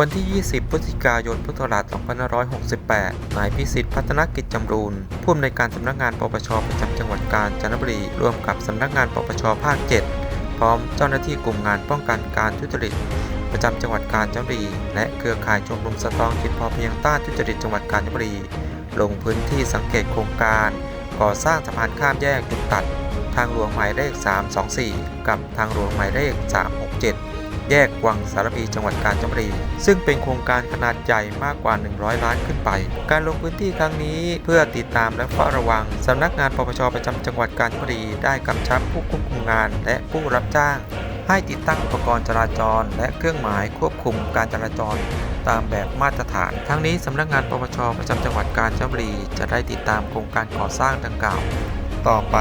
วันที่ 20 พฤศจิกายน พุทธศักราช 2568 นายพิสิทธิ์พัฒนกิจจำรูนผู้อำนวยการสำนักงานปปชประจำจังหวัดกาญจนบุรี ร่วมกับสำนักงานปปชภาค 7 พร้อมเจ้าหน้าที่กลุ่มงานป้องกันการทุจริต ประจำจังหวัดกาญจนบุรี และเครือข่ายชมรมสตองจิตพอเพียงต้านทุจริตจังหวัดกาญจนบุรี ลงพื้นที่สังเกตโครงการ ก่อสร้างสะพานข้ามแยกจุดตัด ทางหลวงหมายเลข 324 กับทางหลวงหมายเลข 367 แยกวังสารพีจังหวัดกาญจนบุรี ซึ่งเป็นโครงการขนาดใหญ่มากกว่า 100 ล้านขึ้นไป การลงพื้นที่ครั้งนี้เพื่อติดตามและเฝ้าระวังสำนักงานปปชประจำจังหวัดกาญจนบุรีได้กำชับผู้ควบคุมงานและผู้รับจ้าง ให้ติดตั้งอุปกรณ์จราจร และเครื่องหมายควบคุมการจราจรตามแบบมาตรฐาน ทั้งนี้สำนักงานปปชประจำจังหวัดกาญจนบุรี จะได้ติดตามโครงการก่อสร้างดังกล่าว ต่อไป